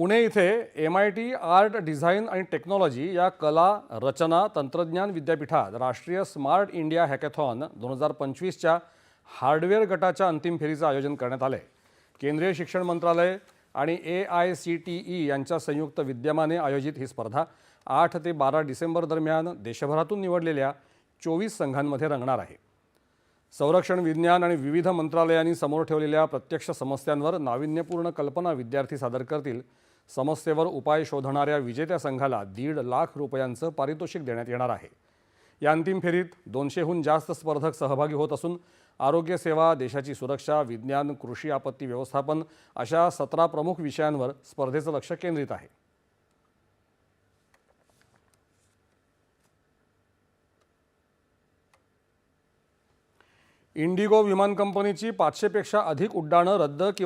पुणे इथे M I T art design आणि technology या कला रचना तंत्रज्ञान विद्यापीठात राष्ट्रीय स्मार्ट इंडिया हॅकॅथॉन दोन हजार पंचवीसच्या हार्डवेअर गटाच्या अंतिम फेरीचं आयोजन करण्यात आलं आहे केंद्रीय शिक्षण मंत्रालय आणि A I C T E यांच्या संयुक्त विद्यमाने आयोजित ही स्पर्धा आठ ते बारा डिसेंबर दरम्यान देशभरातून निवडलेल्या चोवीस संघांमध्ये रंगणार आहे. संरक्षण विज्ञान आणि विविध मंत्रालयांनी समोर ठेवलेल्या प्रत्यक्ष समस्यांवर नाविन्यपूर्ण कल्पना विद्यार्थी सादर करतील समस्येवर उपाय शोधणाऱ्या विजेत्या संघाला दीड लाख रुपयांचं पारितोषिक देण्यात येणार आहे. या अंतिम फेरीत दोनशेहून जास्त स्पर्धक सहभागी होत असून आरोग्य सेवा देशाची सुरक्षा विज्ञान कृषी आपत्ती व्यवस्थापन अशा सतरा प्रमुख विषयांवर स्पर्धेचं लक्ष केंद्रित आहे. इंडिगो विमान कंपनीची पाचशेपेक्षा अधिक उड्डाणं रद्द किंवा